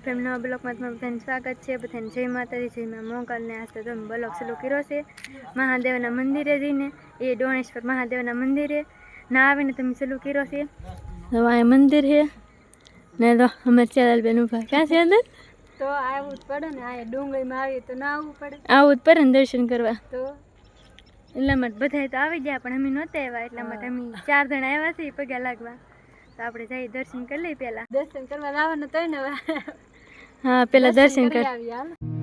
Frame નવા બ્લોકમાં તમારું બધાને સ્વાગત છે. બધાને જય માતાજી જય મા મોગલને. આજ તો તમે બ્લોક ચાલુ કર્યો છે. મહાદેવના મંદિરે જઈને એ ડોણેશ્વર મહાદેવના મંદિરે ના આવીને તમે ચાલુ કર્યો છે. તો આ મંદિર છે. ને તો અમે ચાલ બેન ઊભા ક્યાં છે અંદર? તો આવવું જ પડે ને આ ડુંગળીમાં આવીએ તો ના આવવું પડે. આવું જ પડે ને દર્શન કરવા. તો? એટલા માટે બધા તો આવી ગયા પણ અમે નહોતા આવ્યા. એટલા માટે અમે ચાર જણા આવ્યા છીએ પગે લાગવા. તો આપણે જઈ દર્શન કરી લઈએ પહેલા. દર્શન કરવા આવવાનું તો ને હા પેલા દર્શન કરી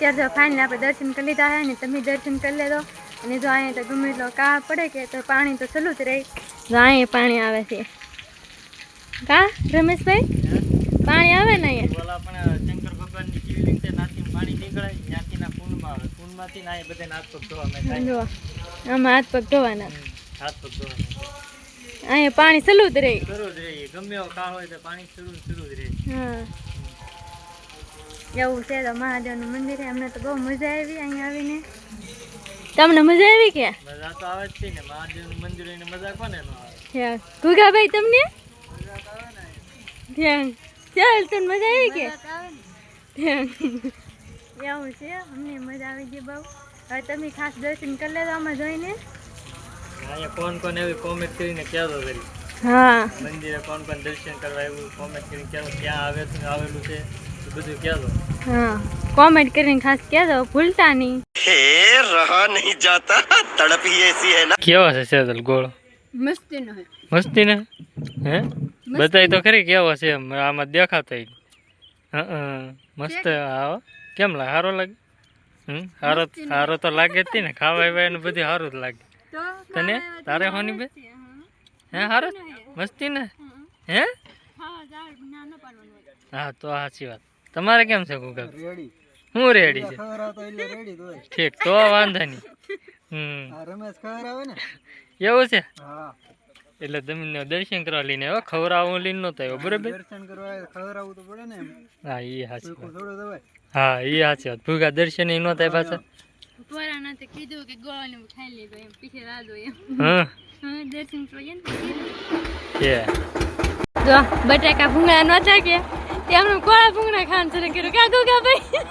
અત્યારે જો ફાઇનલ આપણે દર્શન કરી લીધા છે ને તમે દર્શન કરી લેજો. અને જો અહીંયા તો ગમે એટલો કા પડે કે તો પાણી તો સલું જ રહે. જો અહીંયા પાણી આવે છે. કા રમેશભાઈ? પાણી આવે ને અહીંયા? પણ શંકર ભગવાનની શિવલિંગ છે નાથી પાણી નીકળે ત્યાંથી ના કુંડમાં આવે. કુંડમાંથી ના એ હાથ પગ ધોવા જો. આમાં હાથ પગ ધોવાના. હાથ પગ ધોવા અહીંયા પાણી ચાલુ જ રહે. શરૂ જ રહે. ગમે એવો કાળ હોય તો પાણી સલું સલું જ રહે. હા. એવું છે તો મહાદેવનું મંદિર અમને તો બહુ મજા આવી અહીંયા આવીને. તમને મજા આવી કે? મજા તો આવે જ છે ને. મહાદેવનું મંદિર હોય ને મજા કોને ન આવે? ત્યાં ગુગાભાઈ તમને? ત્યાં ચાલ તને મજા આવી કે? ત્યાં એવું છે? અમને મજા આવી ગઈ બહુ. હવે તમે ખાસ દર્શન કરી લેજો આમાં જોઈને. અહીંયા કોણ કોણ એવી કોમેન્ટ કરીને કહેતો કરી હા. મંદિરે કોણ કોણ દર્શન કરવા એવું કોમેન્ટ કરીને કહેતો ક્યાં આવે આવેલું છે. બધું કહેજો હા. કોમેન્ટ કરીને ખાસ કહેજો ભૂલતા નહીં. હે રહા નહીં જાતા. તડપી એસી હે ના કેવો છે સેદલ ગોળો? મસ્તી નો હે? મસ્તી. ને હે બતાય તો ખરી કેવો છે આમાં દેખાતો હા મસ્ત આવો કેમ લાગે? સારો લાગે? હમ? હારો સારો તો લાગે જ ને. ખાવાય વાય બધું સારું જ લાગે. તને? તારે હોની બે? હે. સારું મસ્તી ને હે? હા તો સાચી વાત. તમારે કેમ છે ગુગલ હું રેડી છે. ઠીક તો વાંધો નહીં. હમ. એવું છે? એટલે તમને દર્શન કરવા લઈને આવ્યો? ખવડાવવું લઈને નતો આવ્યો બરોબર? હા એ સાચી હા એ સાચી વાત. ભૂગા દર્શન એ નહોતા પાછા? પોરાના તો કીધું કે ગોળાને ખાઈ લીધો એમ પીછે રાધો એમ. હા. દર્શન કરીએ ને કે? જો બટાકા ભૂંગળા નતા કે? એમને કોળા ભૂંગળા ખાન છે કીધું કા ગોગા ભાઈ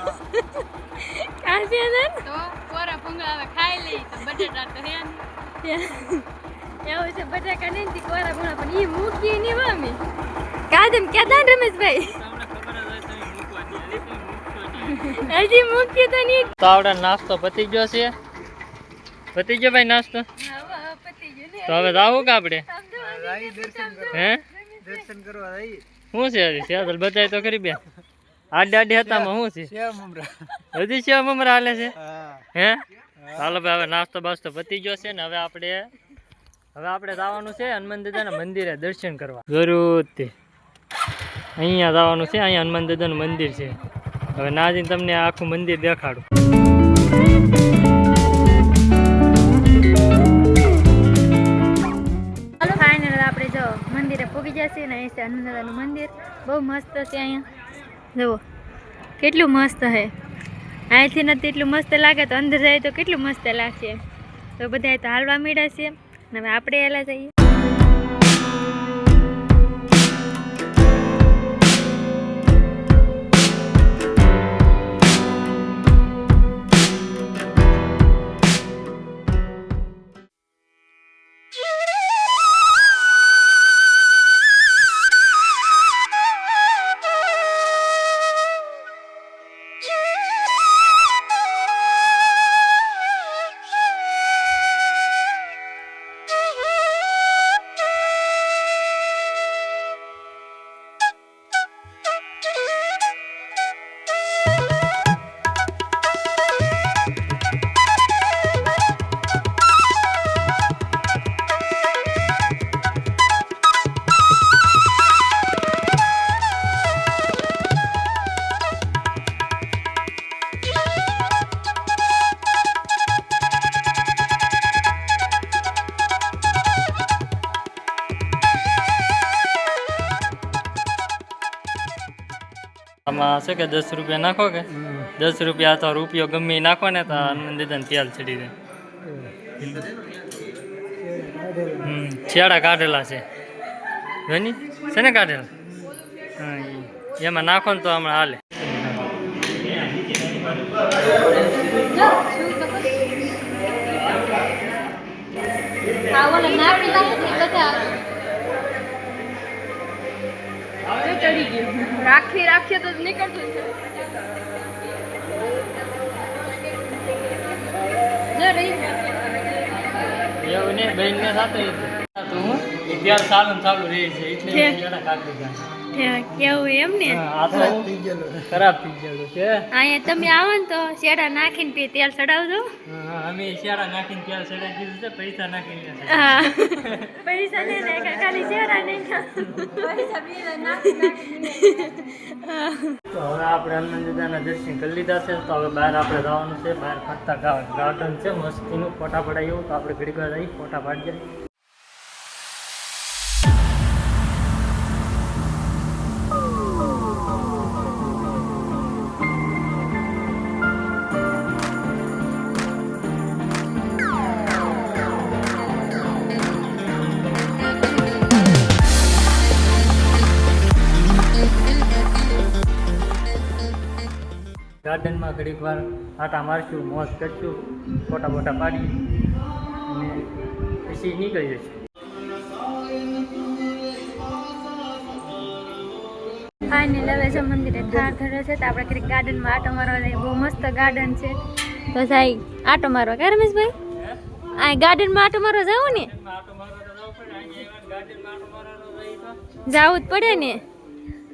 કાંસી ને? તો કોરા ભૂંગળા હવે ખાઈ લઈ તો બટેટા તો હે એવું છે બટાકા નહીં તી કોરા ભૂંગળા પણ એ મૂકી નહીં મમ્મી કાદમ કેતા રમેશભાઈ? હજી મૂકી તો નહીં. તો આવડે નાસ્તો પતી ગયો છે. પતી ગયો ભાઈ નાસ્તો? હે દર્શન કરવા શું છે હજી? સેદલ બતાય તો કરી બે આડે આડે હતામાં શું છે? હજી સેવ મમરા હાલે છે? હે. ચાલો ભાઈ હવે નાસ્તો બાસ્તો પતી ગયો છે ને હવે આપણે હવે આપણે જવાનું છે હનુમાન દાદાના મંદિરે દર્શન કરવા. જરૂર અહીંયા જવાનું છે અહીંયા હનુમાન દાદાનું મંદિર છે. હવે ના જઈને તમને આખું મંદિર દેખાડું. બહુ મસ્ત છે અહીંયા. જુઓ, કેટલું મસ્ત છે. અહીંથી નથી એટલું મસ્ત લાગે, તો અંદર જાય તો કેટલું મસ્ત લાગશે. તો બધા તો હાલવા માંડ્યા છે. અને આપણે એલા જઈએ. આમાં છે કે દસ રૂપિયા નાખો કે દસ રૂપિયા અથવા રૂપિયો ગમે ઈ નાખો ને તો હનુમાન દાદાને તેલ ચડી જાય હમ છેડા કાઢેલા છે. જોની છે ને કાઢેલા? હા ઈ. એમાં નાખો ને તો હમણાં હાલે. આ ઓલા નાખેલા છે ને બધા રાખી રાખીએ તો નીકળતું છે બેન ને સાથે તેલ ચાલુ ચાલુ રહે છે એટલે કાઢી દીધા કેવું એમ ને? ખરાબ થઈ ગયેલું છે. અહીંયા તમે આવો ને તો શેડા નાખીને પી તેલ ચડાવજો. હા, અમે શેરા નાખીને તેલ ચડાવી દીધું છે પૈસા નાખીને પૈસા ને નાખ્યા ખાલી શેડા નાખ્યા. તો હવે આપણે હનુમાન દાદાના દર્શન કરી લીધા છે તો હવે બહાર આપણે જવાનું છે બહાર ફરતા ગાર્ડન છે મસ્તીનું ફોટા પડાય એવું તો આપણે ઘડી વાર જઈ ફોટા પાડી જાય ગાર્ડનમાં ઘડીક વાર આટા મારશું મોજ કરશું ફોટા ફોટા પાડી અને પછી નીકળી ફાઇનલ હવે છે મંદિરે ઠાર ધરે છે તો આપણે ક્યારેક ગાર્ડનમાં આટો મારવા જઈએ. બહુ મસ્ત ગાર્ડન છે. તો આટો મારવા કે રમેશભાઈ આ ગાર્ડનમાં આટો મારવા જાવું ને? જવું જ પડે ને.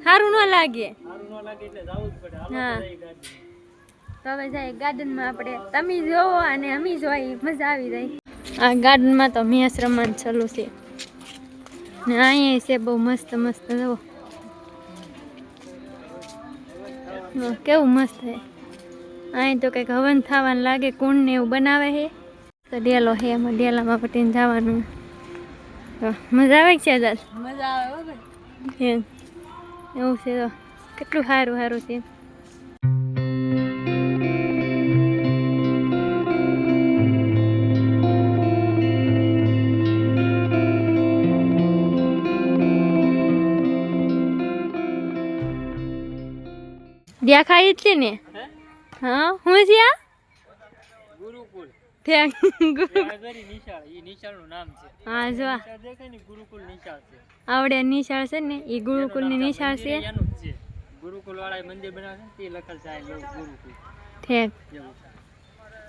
સારું ન લાગે. હા. તો હવે જાય ગાર્ડનમાં આપણે તમે જોવો અને અમે જોઈ મજા આવી જાય. આ ગાર્ડનમાં તો મેસ રમવાનું ચાલુ છે. ને અહીંયા છે બહુ મસ્ત મસ્ત કેવું મસ્ત છે. અહીં તો કંઈક હવન થવાનું લાગે કુંડ ને એવું બનાવે છે. તો ડેલો છે એમાં ડેલામાં પટીને જવાનું. મજા આવે છે દાદ? મજા આવે હો એવું છે તો કેટલું સારું સારું છે. દેખાય ખાઈ છે ને? હા? હું? છે આ ગુરુકુલ. નિશાળ નામ છે. હા જો નિશાળ દેખાય ને ગુરુકુલ નિશાળ છે. આવડે નિશાળ છે ને એ ગુરુકુલની નિશાળ છે. એનું છે. ગુરુકુલ વાળા મંદિર બનાવે તે લખેલ છે ગુરુકુલ. ઠેક.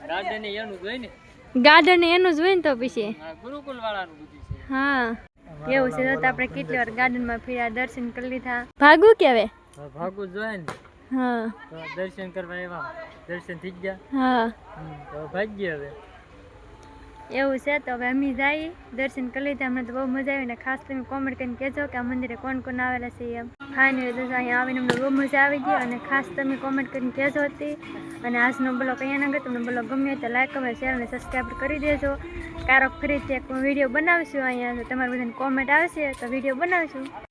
ગાર્ડન એનું જોઈ ને? ગાર્ડન એનું જ હોય ને તો પછી. ગુરુકુલ વાળાનું બધું છે. હા. એવું છે તો આપણે કેટલી વાર ગાર્ડનમાં ફર્યા દર્શન કરી લીધા. ભાગવું કે હવે? હવે ભાગવું જોઈએ ને. હા. દર્શન કરવા એવા દર્શન થઈ ગયા. હા. તો ભાગ્ય હવે. એવું છે તો હવે અમે જઈએ દર્શન કરી લીધા, અમને તો બહુ મજા આવી ને ખાસ તમે કોમેન્ટ કરીને કહેજો કે આ મંદિરે કોણ કોણ આવેલા છે એમ. ફાઇનલી તો અહીંયા આવીને અમને બહુ મજા આવી ગઈ અને ખાસ તમે કોમેન્ટ કરીને કહેજો હતી. અને આજનો બ્લોગ અહીંયા ના તમને બ્લોગ ગમ્યો તો લાઈક કમેન્ટ શેર અને સબસ્ક્રાઈબ કરી દેજો. કારક ફરીથી એક વીડિયો બનાવીશું અહીંયા તમારી બધાને કોમેન્ટ આવશે, તો વીડિયો બનાવીશું.